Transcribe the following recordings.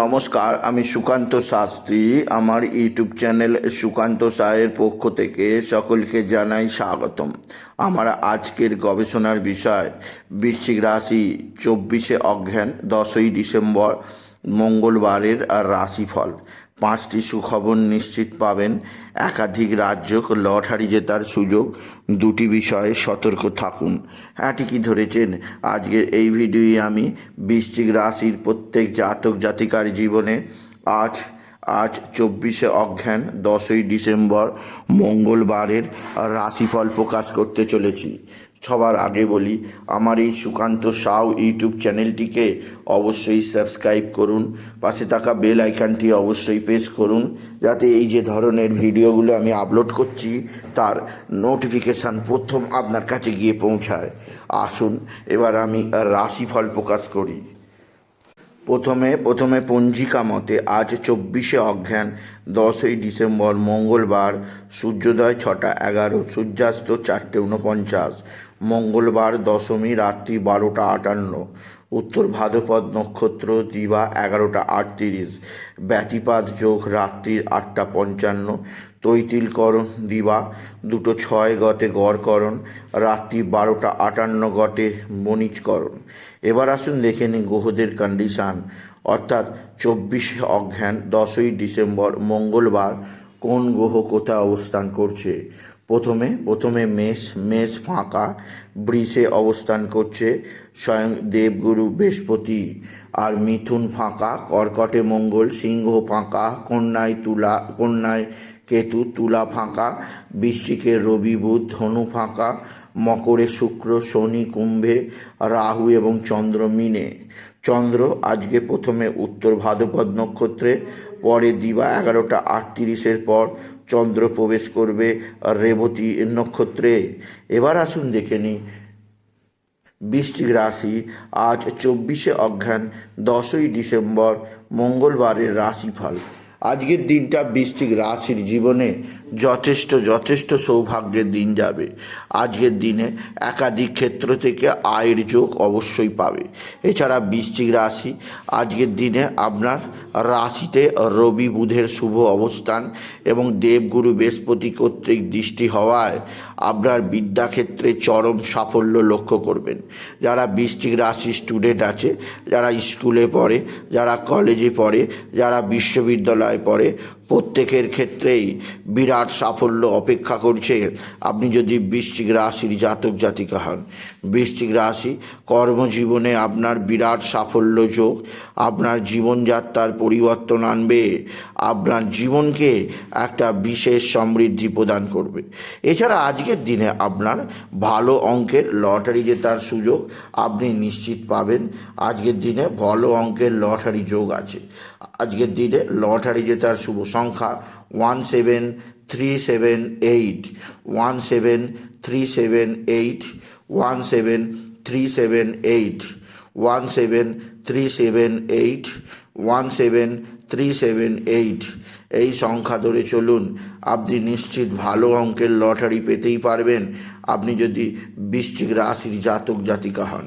নমস্কার, আমি সুকান্ত শাস্ত্রী। আমার ইউটিউব চ্যানেল সুকান্ত সায়ের পক্ষ থেকে সকলকে জানাই স্বাগতম। আমার আজকের গবেষণার বিষয়, বৃশ্চিক রাশি চব্বিশে অজ্ঞান দশই ডিসেম্বর, মঙ্গলবারের রাশিফল। পাঁচটি সুখবর নিশ্চিত পাবেন। একাধিক রাজ্য লটারি জেতার সুযোগ। দুটি বিষয়ে সতর্ক থাকুন। হ্যাঁ ঠিকই ধরেছেন? আজকের এই ভিডিওয়ে আমি। বৃষ্টিক রাশির প্রত্যেক জাতক জাতিকার জীবনে আজ আজ চব্বিশে অজ্ঞান দশই ডিসেম্বর, মঙ্গলবারের রাশিফল প্রকাশ করতে চলেছি। সবার আগে বলি, আমার এই সুকান্ত সাউ ইউটিউব চ্যানেলটিকে অবশ্যই সাবস্ক্রাইব করুন, পাশে থাকা বেল আইকনটি অবশ্যই প্রেস করুন, যাতে এই যে ধরনের ভিডিওগুলো আমি আপলোড করছি, তার নোটিফিকেশান প্রথম আপনার কাছে গিয়ে পৌঁছায়। আসুন, এবার আমি রাশিফল প্রকাশ করি। প্রথমে প্রথমে পঞ্জিকা মতে, আজ চব্বিশে অজ্ঞান, দশই ডিসেম্বর, মঙ্গলবার, সূর্যোদয় ছটা এগারো, সূর্যাস্ত চারটে উনপঞ্চাশ মঙ্গলবার দশমী রাত্রি বারোটা আটান্ন, উত্তর ভাদ্রপদ নক্ষত্র দিবা এগারোটা আটত্রিশ ব্যতিপাত যোগ রাত্রির আটটা পঞ্চান্ন, তৈতিলকরণ দিবা দুটো ছয় গতে গড়করণ, রাত্রি বারোটা আটান্ন গটে বণিজকরণ এবার আসুন দেখে নিন গ্রহদের কন্ডিশান অর্থাৎ চব্বিশে অজ্ঞান দশই ডিসেম্বর মঙ্গলবার কোন গ্রহ কোথায় অবস্থান করছে? প্রথমে প্রথমে মেষ মেষ ফাঁকা, বৃষে অবস্থান করছে, স্বয়ং দেবগুরু বৃহস্পতি। আর মিথুন ফাঁকা, কর্কটে মঙ্গল, সিংহ ফাঁকা, কন্যায় তুলা, কন্যায় কেতু, তুলা ফাঁকা, বৃশ্চিকে রবি বুধ, ধনু ফাঁকা, মকরে শুক্র, শনি কুম্ভে, রাহু এবং চন্দ্র মিনে। চন্দ্র আজকে প্রথমে উত্তর ভাদ্রপদ নক্ষত্রে পরে দিবা, এগারোটা আটত্রিশের পর চন্দ্র প্রবেশ করবে রেবতী নক্ষত্রে। এবার আসুন দেখে নিই। বৃষ্টিক রাশি, আজ চব্বিশে অজ্ঞান দশই ডিসেম্বর, মঙ্গলবারের রাশিফল। আজকের দিনটা বৃষ্টিক রাশির জীবনে যথেষ্ট যথেষ্ট সৌভাগ্যের দিন যাবে। আজকের দিনে একাধিক ক্ষেত্র থেকে আয়ের যোগ অবশ্যই পাবে। এছাড়া বৃষ্টিক রাশি, আজকের দিনে আপনার রাশিতে রবি বুধের শুভ অবস্থান এবং দেবগুরু বৃহস্পতি কর্তৃক দৃষ্টি হওয়ায় আপনার বিদ্যাক্ষেত্রে চরম সাফল্য লক্ষ্য করবেন। যারা বৃষ্টিক রাশি স্টুডেন্ট আছে, যারা স্কুলে পড়ে, যারা কলেজে পড়ে, যারা বিশ্ববিদ্যালয়ে পড়ে প্রত্যেকের ক্ষেত্রেই বিরাট সাফল্য অপেক্ষা করছে। আপনি যদি বৃশ্চিক রাশির জাতক জাতিকা হন, বৃশ্চিক রাশি কর্মজীবনে আপনার বিরাট সাফল্য যোগ, আপনার জীবনযাত্রার পরিবর্তন আনবে, আপনার জীবনকে একটা বিশেষ সমৃদ্ধি প্রদান করবে। এছাড়া আজকের দিনে আপনার ভালো অঙ্কের লটারি জেতার সুযোগ আপনি নিশ্চিত পাবেন। আজকের দিনে ভালো অঙ্কের লটারি যোগ আছে। আজকের দিনে লটারি জেতার শুভ সংখ্যা one seven three seven eight one seven three seven eight one seven three seven eight one seven three seven eight one seven three seven eight এই সংখ্যা ধরে চলুন, আপনি নিশ্চিত ভালো অঙ্কের লটারি পেতেই পারবেন। আপনি যদি বৃশ্চিক রাশির জাতক, জাতিকা হন।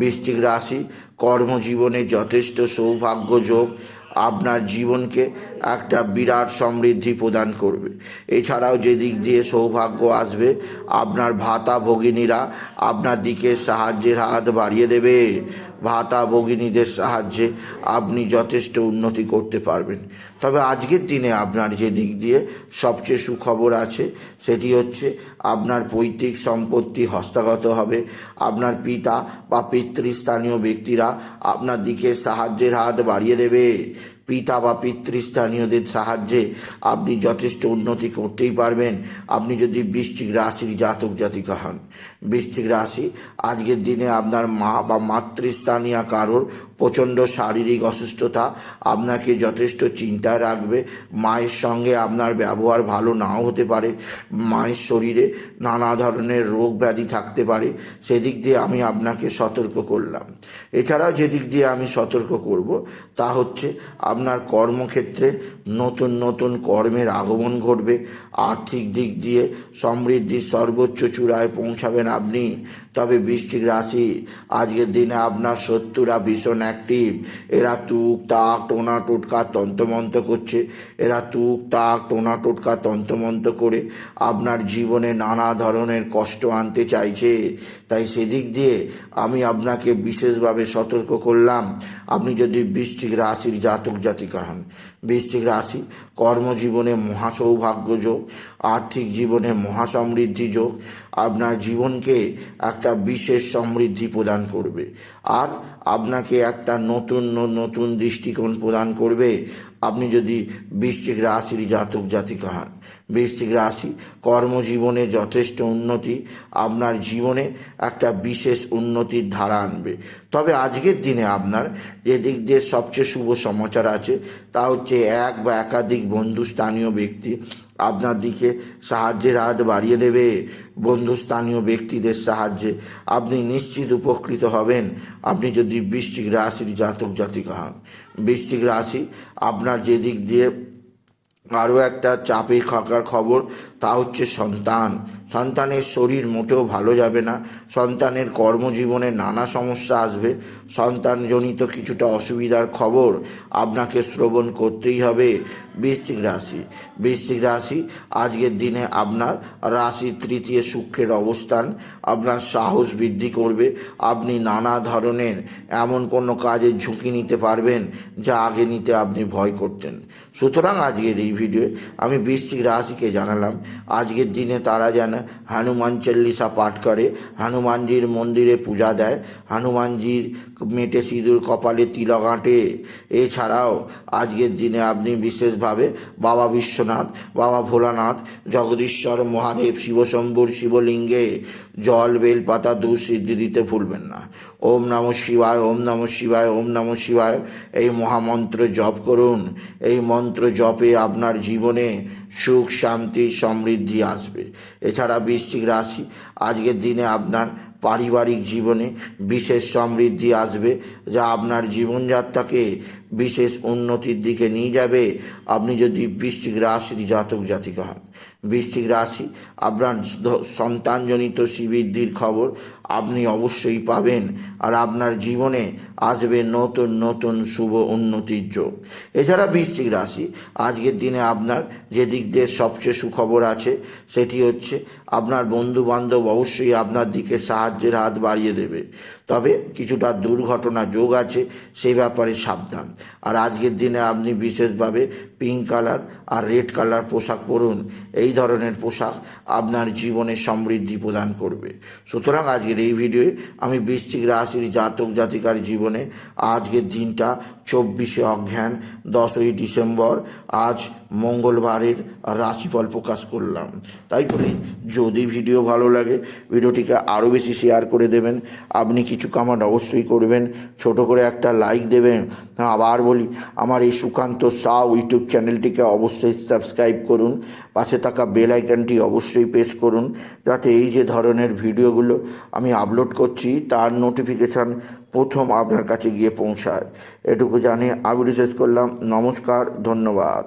বৃশ্চিক রাশি কর্মজীবনে যথেষ্ট সৌভাগ্য যোগ আপনার জীবনকে একটা বিরাট সমৃদ্ধি প্রদান করবে। এছাড়াও যে দিক দিয়ে সৌভাগ্য আসবে, আপনার ভাতা ভগিনীরা আপনার দিকে সাহায্যের হাত বাড়িয়ে দেবে। ভাতা ভগিনীদের সাহায্যে আপনি যথেষ্ট উন্নতি করতে পারবেন। তবে আজকের দিনে আপনার যে দিক দিয়ে সবচেয়ে সুখবর আছে, সেটি হচ্ছে আপনার পৈতৃক সম্পত্তি হস্তগত হবে। আপনার পিতা বা পিতৃস্থানীয় ব্যক্তিরা আপনার দিকে সাহায্যের হাত বাড়িয়ে দেবে। পিতা বা পিতৃস্থানীয়দের সাহায্যে আপনি যথেষ্ট উন্নতি করতেই পারবেন। আপনি যদি বৃশ্চিক রাশির জাতক জাতিকা হন। বৃশ্চিক রাশি, আজকের দিনে আপনার মা বা মাতৃস্থানীয় কারোর প্রচণ্ড শারীরিক অসুস্থতা আপনাকে যথেষ্ট চিন্তায় রাখবে। মায়ের সঙ্গে আপনার ব্যবহার ভালো নাও হতে পারে। মায়ের শরীরে নানা ধরনের রোগ ব্যাধি থাকতে পারে। সেদিক দিয়ে আমি আপনাকে সতর্ক করলাম। এছাড়াও যেদিক দিয়ে আমি সতর্ক করব তা হচ্ছে আপনার কর্মক্ষেত্রে নতুন নতুন কর্মের আগমন ঘটবে। আর্থিক দিক দিয়ে সমৃদ্ধির সর্বোচ্চ চূড়ায় পৌঁছাবেন আপনি। তবে বৃশ্চিক রাশি, আজকের দিনে আপনার শত্রুরা ভীষণ অ্যাক্টিভ এরা তুক, তাক, টোনা, টোটকা, তন্ত্রমন্ত্র করছে। এরা তুক, তাক, টোনা, টোটকা, তন্ত্রমন্ত্র করে আপনার জীবনে নানা ধরনের কষ্ট আনতে চাইছে। তাই সেদিক দিয়ে আমি আপনাকে বিশেষভাবে সতর্ক করলাম। আপনি যদি বৃশ্চিক রাশির জাতক জাতিকা হন, বৃশ্চিক রাশি কর্মজীবনে মহাসৌভাগ্য যোগ, আর্থিক জীবনে মহাসমৃদ্ধি যোগ, আপনার জীবনকে একটা বিশেষ সমৃদ্ধি প্রদান করবে। আর আপনাকে একটা নতুন নতুন দৃষ্টিকোণ প্রদান করবে। আপনি যদি বৃশ্চিক রাশির জাতক জাতিকা হন বৃশ্চিক রাশি। কর্মজীবনে যথেষ্ট উন্নতি, আপনার জীবনে একটা বিশেষ উন্নতির ধারা আনবে। তবে আজকের দিনে আপনার যে দিক দিয়ে সবচেয়ে শুভ সমাচার আছে, তা হচ্ছে এক বা একাধিক বন্ধু স্থানীয় ব্যক্তি আপনার দিকে সাহায্যের হাত বাড়িয়ে দেবে। বন্ধুস্থানীয় ব্যক্তিদের সাহায্যে আপনি নিশ্চিত উপকৃত হবেন। আপনি যদি বৃশ্চিক রাশির জাতক জাতিকা হন, বৃশ্চিক রাশি আপনার যেদিক দিয়ে আরও একটা চাপের খাকার খবর, তা হচ্ছে সন্তান। সন্তানের শরীর মোটেও ভালো যাবে না। সন্তানের কর্মজীবনে নানা সমস্যা আসবে। সন্তানজনিত কিছুটা অসুবিধার খবর আপনাকে শ্রবণ করতেই হবে। বৃশ্চিক রাশি। বৃশ্চিক রাশি, আজকের দিনে আপনার রাশি তৃতীয় শুক্রের অবস্থান, আপনার সাহস বৃদ্ধি করবে। আপনি নানা ধরনের এমন কোনো কাজে ঝুঁকি নিতে পারবেন, যা আগে নিতে আপনি ভয় করতেন। সুতরাং আজকের এই ভিডিওয়ে আমি বৃশ্চিক রাশিকে জানালাম। আজকের দিনে তারা যেন হনুমান চল্লিশা পাঠ করে, হনুমানজির মন্দিরে পূজা দেয়, হনুমানজির মেটে সিঁদুর, কপালে তিলক আঁটে। এছাড়াও আজকের দিনে আপনি বিশেষভাবে বাবা বিশ্বনাথ, বাবা ভোলানাথ, জগদীশ্বর মহাদেব, শিবশম্ভুর শিবলিঙ্গে জল, বেলপাতা, দুধ সিদ্ধি দিতে ভুলবেন না। ওম নম শিবায়, ওম নম শিবায়, ওম নম শিবায়। এই মহামন্ত্র জপ করুন। এই মন্ত্র জপে আপনার জীবনে সুখ, শান্তি, সমৃদ্ধি আসবে। এছাড়া বৃশ্চিক রাশি, আজকের দিনে আপনার পারিবারিক জীবনে বিশেষ সমৃদ্ধি আসবে যা আপনার জীবনযাত্রাকে বিশেষ উন্নতির দিকে নিয়ে যাবে। আপনি যদি বৃষ্টিক রাশির জাতক জাতিকা হন, বৃশ্চিক রাশি আপনার সন্তানজনিত শ্রীবৃদ্ধির খবর আপনি অবশ্যই পাবেন আর আপনার জীবনে আসবে নতুন নতুন শুভ উন্নতির যোগ। এছাড়া বৃশ্চিক রাশি আজকের দিনে আপনার যে দিক দিয়ে সবচেয়ে সুখবর আছে সেটি হচ্ছে আপনার বন্ধু বান্ধব অবশ্যই আপনার দিকে সাহায্যের হাত বাড়িয়ে দেবে। তবে কিছুটা দুর্ঘটনা যোগ আছে সেই ব্যাপারে সাবধান। আর আজকের দিনে আপনি বিশেষভাবে পিঙ্ক কালার আর রেড কালার পোশাক পরুন। এই ধরনের পোশাক আপনার জীবনে সমৃদ্ধি প্রদান করবে। সুতরাং আজকের এই ভিডিওয়ে আমি বৃশ্চিক রাশির জাতক জাতিকার জীবনে আজকের দিনটা চব্বিশে অজ্ঞান দশই ডিসেম্বর, আজ মঙ্গলবারের রাশিফল প্রকাশ করলাম। তাই বলি, যদি ভিডিও ভালো লাগে, ভিডিওটিকে আরও বেশি শেয়ার করে দেবেন। আপনি কিছু কামান্ড অবশ্যই করবেন। ছোট করে একটা লাইক দেবেন। আবার বলি, আমার এই সুকান্ত সাউ ইউটিউব চ্যানেলটিকে অবশ্যই সাবস্ক্রাইব করুন, পাশে থাকা বেল আইকনটি অবশ্যই প্রেস করুন, যাতে এই যে ধরনের ভিডিওগুলো আমি আপলোড করছি, তার নোটিফিকেশান প্রথম আপনার কাছে গিয়ে পৌঁছায়। এটুকু জানিয়ে আমি শেষ করলাম, নমস্কার, ধন্যবাদ।